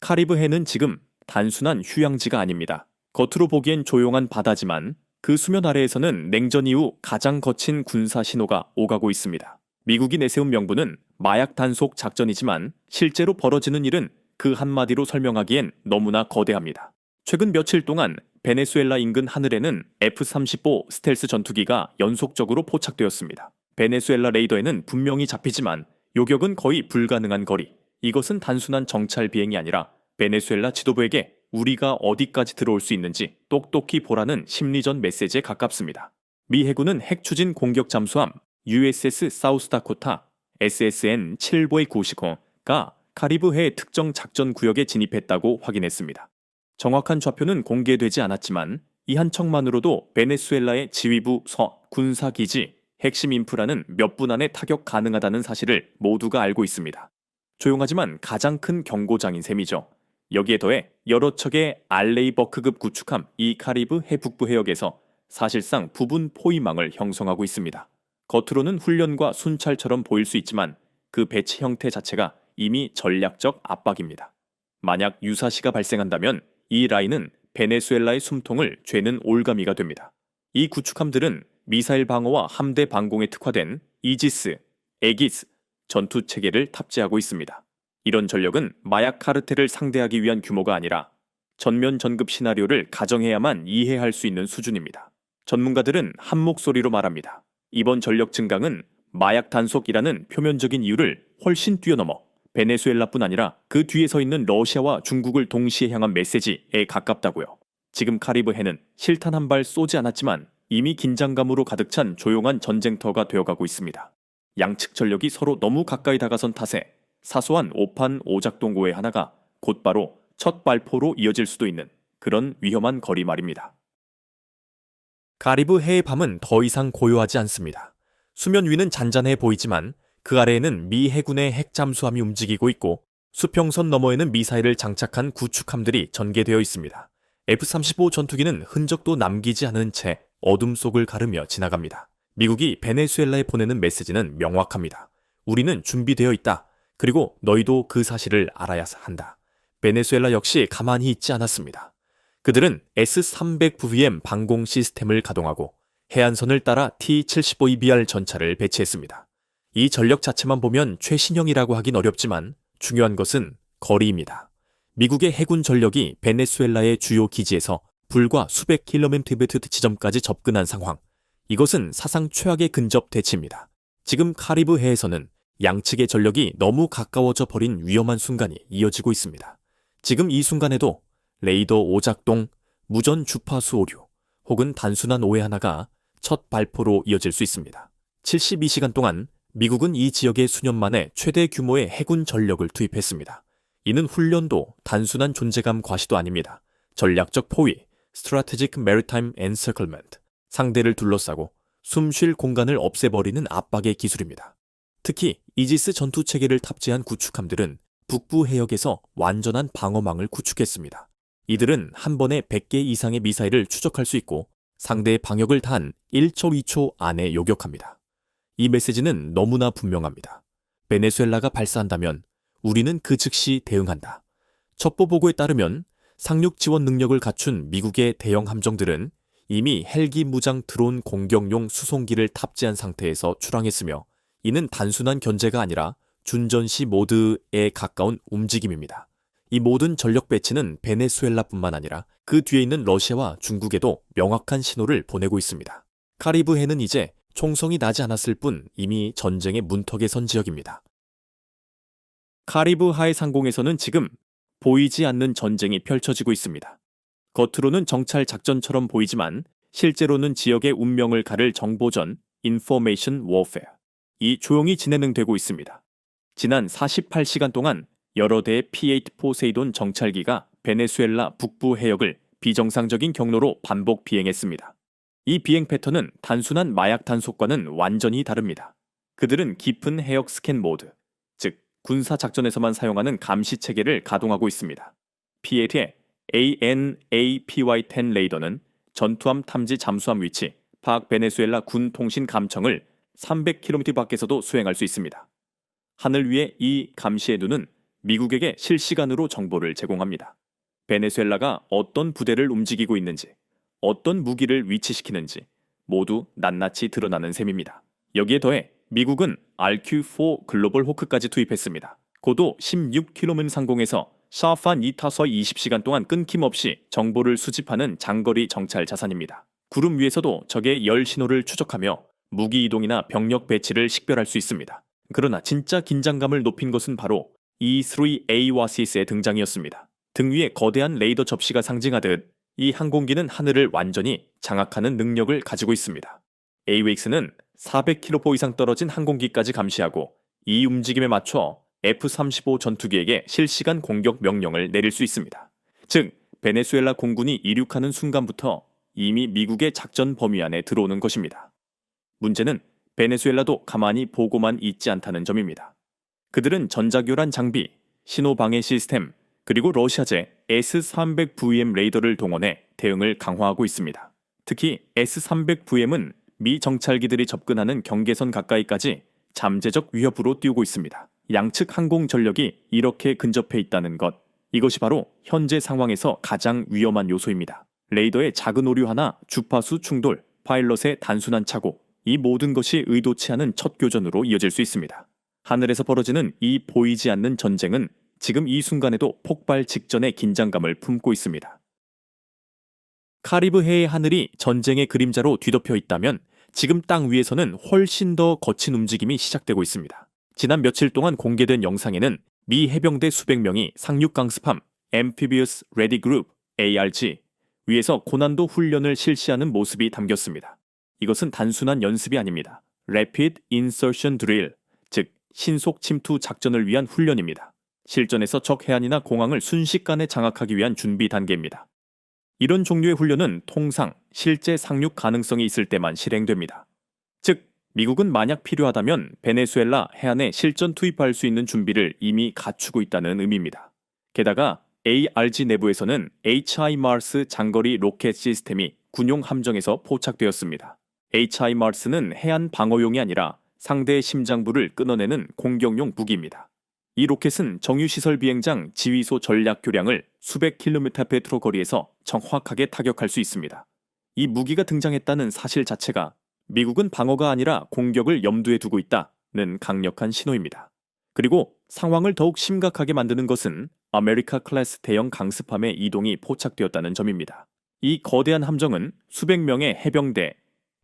카리브해는 지금 단순한 휴양지가 아닙니다. 겉으로 보기엔 조용한 바다지만 그 수면 아래에서는 냉전 이후 가장 거친 군사 신호가 오가고 있습니다. 미국이 내세운 명분은 마약 단속 작전이지만 실제로 벌어지는 일은 그 한마디로 설명하기엔 너무나 거대합니다. 최근 며칠 동안 베네수엘라 인근 하늘에는 F-35 스텔스 전투기가 연속적으로 포착되었습니다. 베네수엘라 레이더에는 분명히 잡히지만 요격은 거의 불가능한 거리. 이것은 단순한 정찰 비행이 아니라 베네수엘라 지도부에게 우리가 어디까지 들어올 수 있는지 똑똑히 보라는 심리전 메시지에 가깝습니다. 미 해군은 핵 추진 공격 잠수함 USS 사우스다코타 SSN 7보의 90호가 카리브해 특정 작전 구역에 진입했다고 확인했습니다. 정확한 좌표는 공개되지 않았지만 이 한 척만으로도 베네수엘라의 지휘부 서 군사기지 핵심 인프라는 몇 분 안에 타격 가능하다는 사실을 모두가 알고 있습니다. 조용하지만 가장 큰 경고장인 셈이죠. 여기에 더해 여러 척의 알레이버크급 구축함 이 카리브 해북부 해역에서 사실상 부분 포위망을 형성하고 있습니다. 겉으로는 훈련과 순찰처럼 보일 수 있지만 그 배치 형태 자체가 이미 전략적 압박입니다. 만약 유사시가 발생한다면 이 라인은 베네수엘라의 숨통을 죄는 올가미가 됩니다. 이 구축함들은 미사일 방어와 함대 방공에 특화된 이지스, 에기스 전투 체계를 탑재하고 있습니다. 이런 전력은 마약 카르텔을 상대하기 위한 규모가 아니라 전면 전급 시나리오를 가정해야만 이해할 수 있는 수준입니다. 전문가들은 한 목소리로 말합니다. 이번 전력 증강은 마약 단속이라는 표면적인 이유를 훨씬 뛰어넘어 베네수엘라뿐 아니라 그 뒤에 서 있는 러시아와 중국을 동시에 향한 메시지에 가깝다고요. 지금 카리브해는 실탄 한 발 쏘지 않았지만 이미 긴장감으로 가득 찬 조용한 전쟁터가 되어가고 있습니다. 양측 전력이 서로 너무 가까이 다가선 탓에 사소한 오판 오작동 고의 하나가 곧바로 첫 발포로 이어질 수도 있는 그런 위험한 거리 말입니다. 카리브 해의 밤은 더 이상 고요하지 않습니다. 수면 위는 잔잔해 보이지만 그 아래에는 미 해군의 핵 잠수함이 움직이고 있고 수평선 너머에는 미사일을 장착한 구축함들이 전개되어 있습니다. F-35 전투기는 흔적도 남기지 않은 채 어둠 속을 가르며 지나갑니다. 미국이 베네수엘라에 보내는 메시지는 명확합니다. 우리는 준비되어 있다. 그리고 너희도 그 사실을 알아야 한다. 베네수엘라 역시 가만히 있지 않았습니다. 그들은 S-300VM 방공 시스템을 가동하고 해안선을 따라 T-75EBR 전차를 배치했습니다. 이 전력 자체만 보면 최신형이라고 하긴 어렵지만 중요한 것은 거리입니다. 미국의 해군 전력이 베네수엘라의 주요 기지에서 불과 수백 킬로미터 지점까지 접근한 상황. 이것은 사상 최악의 근접 대치입니다. 지금 카리브 해에서는 양측의 전력이 너무 가까워져 버린 위험한 순간이 이어지고 있습니다. 지금 이 순간에도 레이더 오작동, 무전 주파수 오류, 혹은 단순한 오해 하나가 첫 발포로 이어질 수 있습니다. 72시간 동안 미국은 이 지역에 수년 만에 최대 규모의 해군 전력을 투입했습니다. 이는 훈련도 단순한 존재감 과시도 아닙니다. 전략적 포위, Strategic Maritime Encirclement, 상대를 둘러싸고 숨 쉴 공간을 없애버리는 압박의 기술입니다. 특히 이지스 전투 체계를 탑재한 구축함들은 북부 해역에서 완전한 방어망을 구축했습니다. 이들은 한 번에 100개 이상의 미사일을 추적할 수 있고 상대의 방역을 단 1초 2초 안에 요격합니다. 이 메시지는 너무나 분명합니다. 베네수엘라가 발사한다면 우리는 그 즉시 대응한다. 첩보 보고에 따르면 상륙 지원 능력을 갖춘 미국의 대형 함정들은 이미 헬기 무장 드론 공격용 수송기를 탑재한 상태에서 출항했으며 이는 단순한 견제가 아니라 준전시 모드에 가까운 움직임입니다. 이 모든 전력 배치는 베네수엘라뿐만 아니라 그 뒤에 있는 러시아와 중국에도 명확한 신호를 보내고 있습니다. 카리브해는 이제 총성이 나지 않았을 뿐 이미 전쟁의 문턱에 선 지역입니다. 카리브 하해 상공에서는 지금 보이지 않는 전쟁이 펼쳐지고 있습니다. 겉으로는 정찰 작전처럼 보이지만 실제로는 지역의 운명을 가를 정보전, 인포메이션 워페어. 이 조용히 진행되고 있습니다. 지난 48시간 동안 여러 대의 P-8 포세이돈 정찰기가 베네수엘라 북부 해역을 비정상적인 경로로 반복 비행했습니다. 이 비행 패턴은 단순한 마약 단속과는 완전히 다릅니다. 그들은 깊은 해역 스캔 모드, 즉 군사 작전에서만 사용하는 감시 체계를 가동하고 있습니다. P-8의 ANAPY-10 레이더는 전투함 탐지 잠수함 위치, 파악 베네수엘라 군 통신 감청을 300km 밖에서도 수행할 수 있습니다. 하늘 위에 이 감시의 눈은 미국에게 실시간으로 정보를 제공합니다. 베네수엘라가 어떤 부대를 움직이고 있는지, 어떤 무기를 위치시키는지 모두 낱낱이 드러나는 셈입니다. 여기에 더해 미국은 RQ-4 글로벌 호크까지 투입했습니다. 고도 16km 상공에서 샤판 2타서 20시간 동안 끊김없이 정보를 수집하는 장거리 정찰 자산입니다. 구름 위에서도 적의 열 신호를 추적하며 무기 이동이나 병력 배치를 식별할 수 있습니다. 그러나 진짜 긴장감을 높인 것은 바로 E-3A 와시스의 등장이었습니다. 등 위에 거대한 레이더 접시가 상징하듯 이 항공기는 하늘을 완전히 장악하는 능력을 가지고 있습니다. AWACS는 400km 이상 떨어진 항공기까지 감시하고 이 움직임에 맞춰 F-35 전투기에게 실시간 공격 명령을 내릴 수 있습니다. 즉, 베네수엘라 공군이 이륙하는 순간부터 이미 미국의 작전 범위 안에 들어오는 것입니다. 문제는 베네수엘라도 가만히 보고만 있지 않다는 점입니다. 그들은 전자교란 장비, 신호 방해 시스템, 그리고 러시아제 S-300VM 레이더를 동원해 대응을 강화하고 있습니다. 특히 S-300VM은 미 정찰기들이 접근하는 경계선 가까이까지 잠재적 위협으로 띄우고 있습니다. 양측 항공 전력이 이렇게 근접해 있다는 것. 이것이 바로 현재 상황에서 가장 위험한 요소입니다. 레이더의 작은 오류 하나, 주파수 충돌, 파일럿의 단순한 착오, 이 모든 것이 의도치 않은 첫 교전으로 이어질 수 있습니다. 하늘에서 벌어지는 이 보이지 않는 전쟁은 지금 이 순간에도 폭발 직전의 긴장감을 품고 있습니다. 카리브해의 하늘이 전쟁의 그림자로 뒤덮여 있다면 지금 땅 위에서는 훨씬 더 거친 움직임이 시작되고 있습니다. 지난 며칠 동안 공개된 영상에는 미 해병대 수백 명이 상륙 강습함 Amphibious Ready Group ARG 위에서 고난도 훈련을 실시하는 모습이 담겼습니다. 이것은 단순한 연습이 아닙니다. Rapid Insertion Drill, 즉 신속 침투 작전을 위한 훈련입니다. 실전에서 적 해안이나 공항을 순식간에 장악하기 위한 준비 단계입니다. 이런 종류의 훈련은 통상 실제 상륙 가능성이 있을 때만 실행됩니다. 즉, 미국은 만약 필요하다면 베네수엘라 해안에 실전 투입할 수 있는 준비를 이미 갖추고 있다는 의미입니다. 게다가 ARG 내부에서는 HIMARS 장거리 로켓 시스템이 군용 함정에서 포착되었습니다. HIMARS는 해안 방어용이 아니라 상대의 심장부를 끊어내는 공격용 무기입니다. 이 로켓은 정유시설 비행장 지휘소 전략 교량을 수백 킬로미터 페트로 거리에서 정확하게 타격할 수 있습니다. 이 무기가 등장했다는 사실 자체가 미국은 방어가 아니라 공격을 염두에 두고 있다는 강력한 신호입니다. 그리고 상황을 더욱 심각하게 만드는 것은 아메리카 클래스 대형 강습함의 이동이 포착되었다는 점입니다. 이 거대한 함정은 수백 명의 해병대,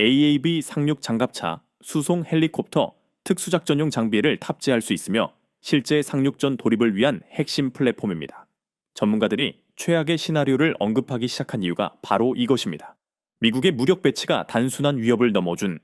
AAB 상륙 장갑차, 수송 헬리콥터, 특수작전용 장비를 탑재할 수 있으며 실제 상륙전 돌입을 위한 핵심 플랫폼입니다. 전문가들이 최악의 시나리오를 언급하기 시작한 이유가 바로 이것입니다. 미국의 무력 배치가 단순한 위협을 넘어준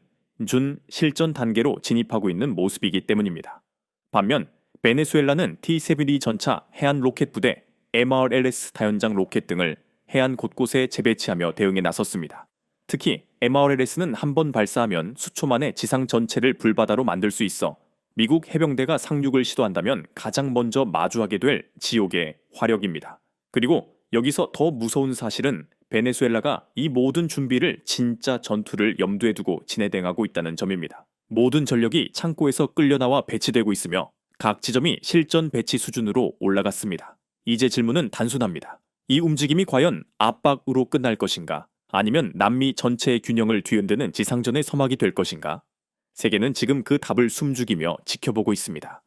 준 실전 단계로 진입하고 있는 모습이기 때문입니다. 반면 베네수엘라는 T-72 전차 해안 로켓 부대, MRLS 다연장 로켓 등을 해안 곳곳에 재배치하며 대응에 나섰습니다. 특히 MRLS는 한 번 발사하면 수초 만에 지상 전체를 불바다로 만들 수 있어 미국 해병대가 상륙을 시도한다면 가장 먼저 마주하게 될 지옥의 화력입니다. 그리고 여기서 더 무서운 사실은 베네수엘라가 이 모든 준비를 진짜 전투를 염두에 두고 진행하고 있다는 점입니다. 모든 전력이 창고에서 끌려나와 배치되고 있으며 각 지점이 실전 배치 수준으로 올라갔습니다. 이제 질문은 단순합니다. 이 움직임이 과연 압박으로 끝날 것인가? 아니면 남미 전체의 균형을 뒤흔드는 지상전의 서막이 될 것인가? 세계는 지금 그 답을 숨죽이며 지켜보고 있습니다.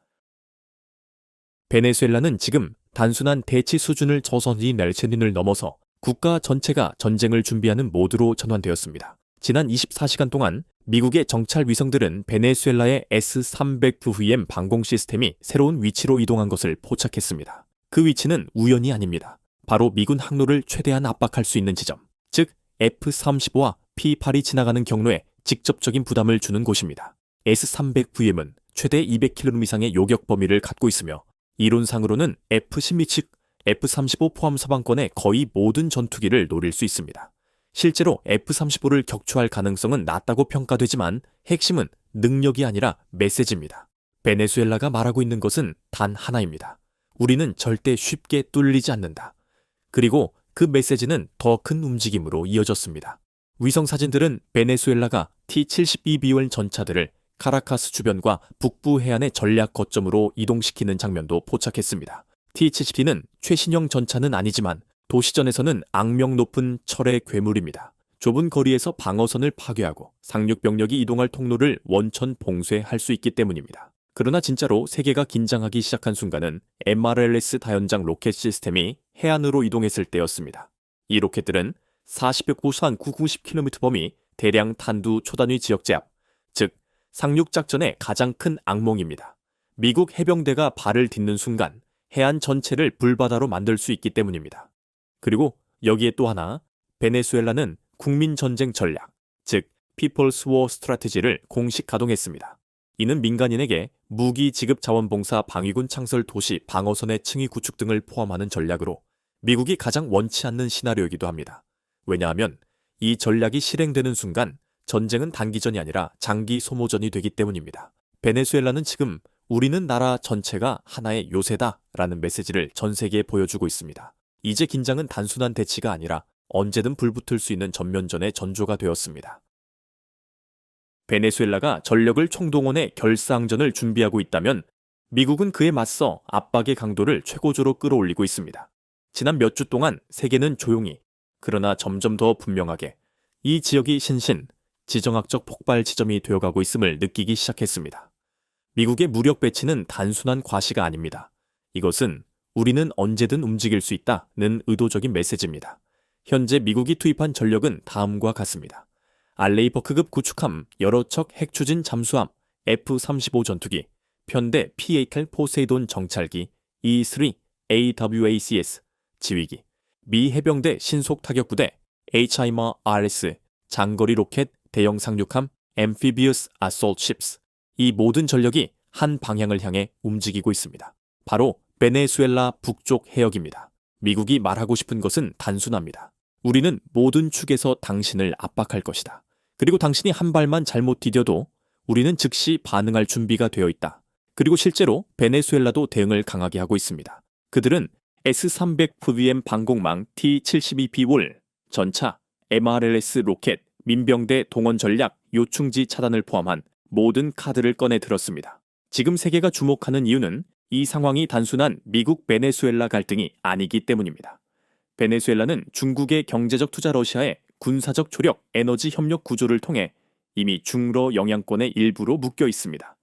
베네수엘라는 지금 단순한 대치 수준을 저선이 넬체닌을 넘어서 국가 전체가 전쟁을 준비하는 모드로 전환되었습니다. 지난 24시간 동안 미국의 정찰 위성들은 베네수엘라의 S-300VM 방공 시스템이 새로운 위치로 이동한 것을 포착했습니다. 그 위치는 우연이 아닙니다. 바로 미군 항로를 최대한 압박할 수 있는 지점, 즉 F-35와 P-8이 지나가는 경로에 직접적인 부담을 주는 곳입니다. S-300VM은 최대 200km 이상의 요격 범위를 갖고 있으며 이론상으로는 F-12 즉 F-35 포함 서방권의 거의 모든 전투기를 노릴 수 있습니다. 실제로 F-35를 격추할 가능성은 낮다고 평가되지만 핵심은 능력이 아니라 메시지입니다. 베네수엘라가 말하고 있는 것은 단 하나입니다. 우리는 절대 쉽게 뚫리지 않는다. 그리고 그 메시지는 더 큰 움직임으로 이어졌습니다. 위성 사진들은 베네수엘라가 T-72비원 전차들을 카라카스 주변과 북부 해안의 전략 거점으로 이동시키는 장면도 포착했습니다. T-70T는 최신형 전차는 아니지만 도시전에서는 악명 높은 철의 괴물입니다. 좁은 거리에서 방어선을 파괴하고 상륙 병력이 이동할 통로를 원천 봉쇄할 수 있기 때문입니다. 그러나 진짜로 세계가 긴장하기 시작한 순간은 MRLS 다연장 로켓 시스템이 해안으로 이동했을 때였습니다. 이 로켓들은 40여 고수한 990km 범위 대량 탄두 초단위 지역 제압, 즉 상륙 작전의 가장 큰 악몽입니다. 미국 해병대가 발을 딛는 순간 해안 전체를 불바다로 만들 수 있기 때문입니다. 그리고 여기에 또 하나 베네수엘라는 국민 전쟁 전략, 즉 People's War Strategy를 공식 가동했습니다. 이는 민간인에게 무기 지급 자원봉사 방위군 창설 도시 방어선의 층위 구축 등을 포함하는 전략으로 미국이 가장 원치 않는 시나리오이기도 합니다. 왜냐하면 이 전략이 실행되는 순간 전쟁은 단기전이 아니라 장기 소모전이 되기 때문입니다. 베네수엘라는 지금 우리는 나라 전체가 하나의 요새다 라는 메시지를 전 세계에 보여주고 있습니다. 이제 긴장은 단순한 대치가 아니라 언제든 불붙을 수 있는 전면전의 전조가 되었습니다. 베네수엘라가 전력을 총동원해 결사항전을 준비하고 있다면 미국은 그에 맞서 압박의 강도를 최고조로 끌어올리고 있습니다. 지난 몇 주 동안 세계는 조용히 그러나 점점 더 분명하게 이 지역이 신신 지정학적 폭발 지점이 되어가고 있음을 느끼기 시작했습니다. 미국의 무력 배치는 단순한 과시가 아닙니다. 이것은 우리는 언제든 움직일 수 있다는 의도적인 메시지입니다. 현재 미국이 투입한 전력은 다음과 같습니다. 알레이버크급 구축함 여러 척 핵추진 잠수함 F-35 전투기, 편대 PAL 포세이돈 정찰기, E-3 AWACS 지휘기, 미 해병대 신속 타격부대 HIMAR-RS 장거리 로켓 대형 상륙함 Amphibious Assault Ships 이 모든 전력이 한 방향을 향해 움직이고 있습니다. 바로 베네수엘라 북쪽 해역입니다. 미국이 말하고 싶은 것은 단순합니다. 우리는 모든 축에서 당신을 압박할 것이다. 그리고 당신이 한 발만 잘못 디뎌도 우리는 즉시 반응할 준비가 되어 있다. 그리고 실제로 베네수엘라도 대응을 강하게 하고 있습니다. 그들은 S-300VM 방공망 T-72B-월, 전차, MRLS 로켓, 민병대 동원 전략, 요충지 차단을 포함한 모든 카드를 꺼내 들었습니다. 지금 세계가 주목하는 이유는 이 상황이 단순한 미국 베네수엘라 갈등이 아니기 때문입니다. 베네수엘라는 중국의 경제적 투자 러시아의 군사적 조력 에너지 협력 구조를 통해 이미 중러 영향권의 일부로 묶여 있습니다.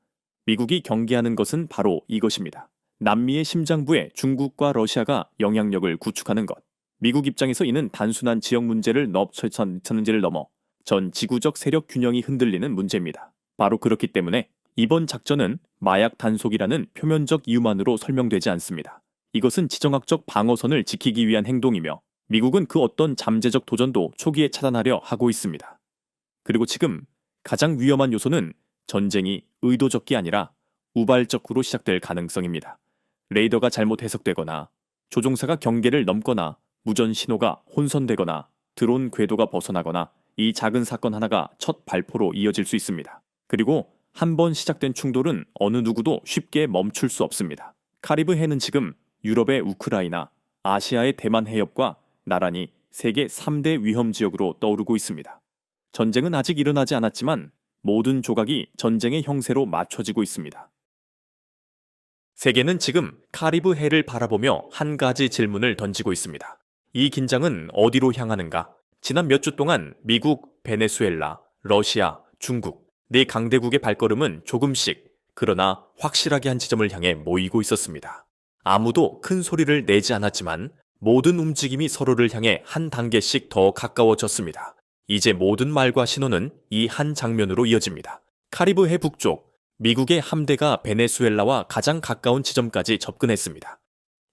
미국이 경계하는 것은 바로 이것입니다. 남미의 심장부에 중국과 러시아가 영향력을 구축하는 것. 미국 입장에서 이는 단순한 지역 문제를 넘쳐천는지를 넘어 전 지구적 세력 균형이 흔들리는 문제입니다. 바로 그렇기 때문에 이번 작전은 마약 단속이라는 표면적 이유만으로 설명되지 않습니다. 이것은 지정학적 방어선을 지키기 위한 행동이며 미국은 그 어떤 잠재적 도전도 초기에 차단하려 하고 있습니다. 그리고 지금 가장 위험한 요소는 전쟁이 의도적이 아니라 우발적으로 시작될 가능성입니다. 레이더가 잘못 해석되거나 조종사가 경계를 넘거나 무전 신호가 혼선되거나 드론 궤도가 벗어나거나 이 작은 사건 하나가 첫 발포로 이어질 수 있습니다. 그리고 한 번 시작된 충돌은 어느 누구도 쉽게 멈출 수 없습니다. 카리브 해는 지금 유럽의 우크라이나, 아시아의 대만 해협과 나란히 세계 3대 위험 지역으로 떠오르고 있습니다. 전쟁은 아직 일어나지 않았지만 모든 조각이 전쟁의 형세로 맞춰지고 있습니다. 세계는 지금 카리브 해를 바라보며 한 가지 질문을 던지고 있습니다. 이 긴장은 어디로 향하는가? 지난 몇 주 동안 미국, 베네수엘라, 러시아, 중국 네 강대국의 발걸음은 조금씩 그러나 확실하게 한 지점을 향해 모이고 있었습니다. 아무도 큰 소리를 내지 않았지만 모든 움직임이 서로를 향해 한 단계씩 더 가까워졌습니다. 이제 모든 말과 신호는 이 한 장면으로 이어집니다. 카리브 해 북쪽, 미국의 함대가 베네수엘라와 가장 가까운 지점까지 접근했습니다.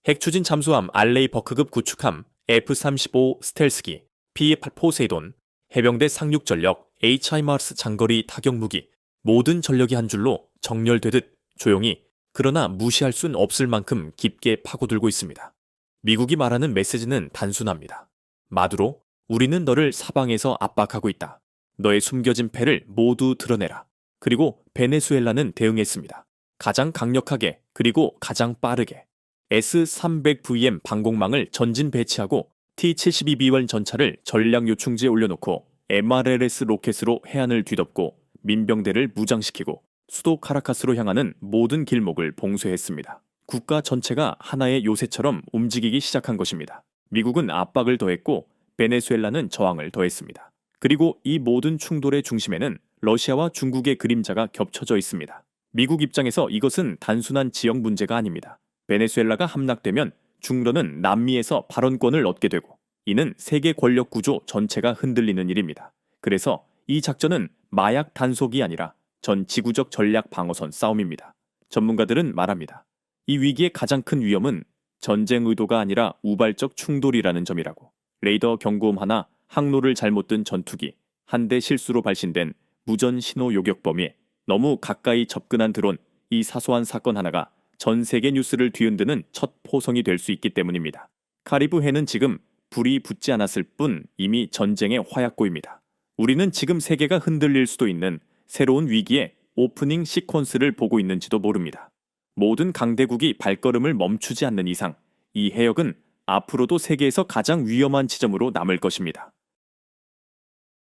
핵추진 잠수함 알레이 버크급 구축함 F-35 스텔스기, P-8 포세이돈, 해병대 상륙 전력 HIMARS 장거리 타격 무기, 모든 전력이 한 줄로 정렬되듯 조용히 그러나 무시할 순 없을 만큼 깊게 파고들고 있습니다. 미국이 말하는 메시지는 단순합니다. 마두로, 우리는 너를 사방에서 압박하고 있다. 너의 숨겨진 패를 모두 드러내라. 그리고 베네수엘라는 대응했습니다. 가장 강력하게 그리고 가장 빠르게 S-300VM 방공망을 전진 배치하고 T-72B1 전차를 전략 요충지에 올려놓고 MRLS 로켓으로 해안을 뒤덮고 민병대를 무장시키고 수도 카라카스로 향하는 모든 길목을 봉쇄했습니다. 국가 전체가 하나의 요새처럼 움직이기 시작한 것입니다. 미국은 압박을 더했고 베네수엘라는 저항을 더했습니다. 그리고 이 모든 충돌의 중심에는 러시아와 중국의 그림자가 겹쳐져 있습니다. 미국 입장에서 이것은 단순한 지역 문제가 아닙니다. 베네수엘라가 함락되면 중러는 남미에서 발언권을 얻게 되고 이는 세계 권력 구조 전체가 흔들리는 일입니다. 그래서 이 작전은 마약 단속이 아니라 전 지구적 전략 방어선 싸움입니다. 전문가들은 말합니다. 이 위기의 가장 큰 위험은 전쟁 의도가 아니라 우발적 충돌이라는 점이라고. 레이더 경고음 하나, 항로를 잘못 든 전투기, 한 대 실수로 발신된 무전 신호 요격 범위, 너무 가까이 접근한 드론, 이 사소한 사건 하나가 전 세계 뉴스를 뒤흔드는 첫 포성이 될 수 있기 때문입니다. 카리브 해는 지금 불이 붙지 않았을 뿐 이미 전쟁의 화약고입니다. 우리는 지금 세계가 흔들릴 수도 있는 새로운 위기의 오프닝 시퀀스를 보고 있는지도 모릅니다. 모든 강대국이 발걸음을 멈추지 않는 이상 이 해역은 앞으로도 세계에서 가장 위험한 지점으로 남을 것입니다.